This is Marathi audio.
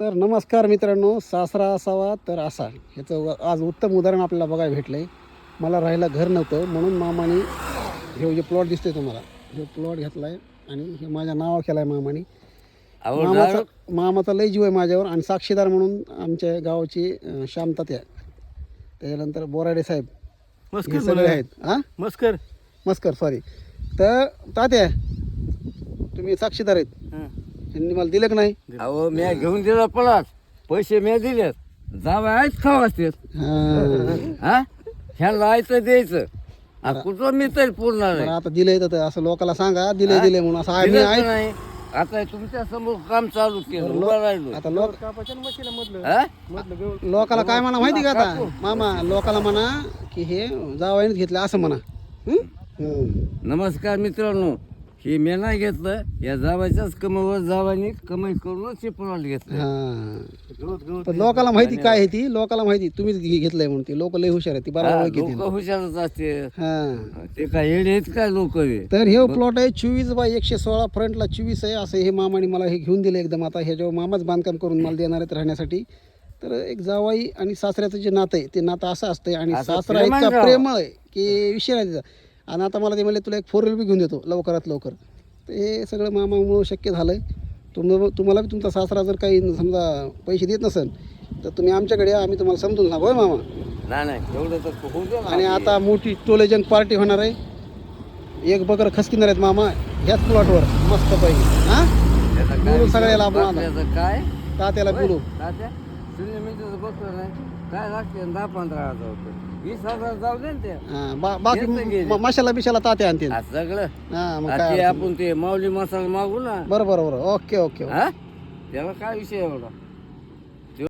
तर नमस्कार मित्रांनो सासरा असावा तर असा. ह्याचं व- आज उत्तम उदाहरण आपल्याला बघायला भेटलं आहे मला राहायला घर नव्हतं म्हणून मामाने हे जे प्लॉट दिसतोय तुम्हाला हे प्लॉट घेतला आहे आणि हे माझ्या नावावर केला आहे मामाने मामाचा मामाचा लय जीव आहे माझ्यावर आणि साक्षीदार म्हणून आमच्या गावाची शांतत्या त्याच्यानंतर बोराडे साहेब हे सगळे आहेत. हां? मस्कर. मस्कर सॉरी तर तात्या तुम्ही साक्षीदार आहेत. त्यांनी मला दिलं का नाही? अहो मी घेऊन दिला पळास पैसे मी दिलेत. जावा आहेच खावा असतेत हां. हा? ह्याला आयचं द्यायचं. आ, कुठं मी तरी पुरणार बरं आहे आता दिलंय तर असं लोकांना सांगा दिले दिले म्हणून. असं आम्ही दिलंच आहे नाही. आता तुमच्यासमोर काम चालू केलं उभा राहिलो. आता लोक हा? लोकाला काय म्हणा माहिती का आता? मामा लोकाला म्हणा की हे जावाईनेच घेतलं असं म्हणा. हं? हं. नमस्कार मित्रांनो. हे मी नाही घेतलं. या जावाच्याच कमाईवर जावानी कमाई करूनच हे प्लॉट घेतलं. हां. पण लोकाला माहिती काय आहे ती? लोकाला माहिती तुम्हीच घे- घेतलंय म्हणून ती. लोक लय हुशार आहे ती. बरोबर लोक हुशारच असते. हां. ते काय येडे आहेत काय लोक तर हे प्लॉट आहे चोवीस बाय एकशे सोळा फ्रंटला चोवीस आहे असं हे मामाने मला हे घेऊन दिलं एकदम. आता हे जेव्हा मामाच बांधकाम करून मला देणार आहेत राहण्यासाठी तर एक जावाई आणि सासऱ्याचं जे नातं आहे ते नातं असं असतंय आणि असं सासरा इतका. प्रेमळ आहे की विषय नाही त्याचा आणि आता मला ते म्हणले तुला एक फोर व्हीलर बी घेऊन देतो लवकरात लवकर. तर हे सगळं मामामुळं शक्य झालं आहे तुम तुम्हाला बी तुमचा सासरा जर काही समजा पैसे देत नसेल तर तुम्ही आमच्याकडे या आम्ही तुम्हाला समजून सांगू मामा? नाही नाही एवढं तर होऊ दे ना. आणि आता मोठी टोलेजंग पार्टी होणार आहे. एक बकर खसकिणार आहेत मामा ह्याच प्लॉटवर मस्त पैकी. हां? बोलू? सगळ्याला आपण काय? तात्याला बोलू. तात्या? शून्य मिनिटाचं बघतो नाही काय लागते? दहा पंधरा हजार रुपये. वीस हजार जाऊ दे ना ते. हां, बा बाकी गेलं. म- मशाला बिशाला तात्या आणतील. आ, सगळं. हां मग ते आपण ते माऊली मसाला मागू ना. नाही. बरं बरं. बरं ओके ओके. हा? त्याला काय विषय एवढा?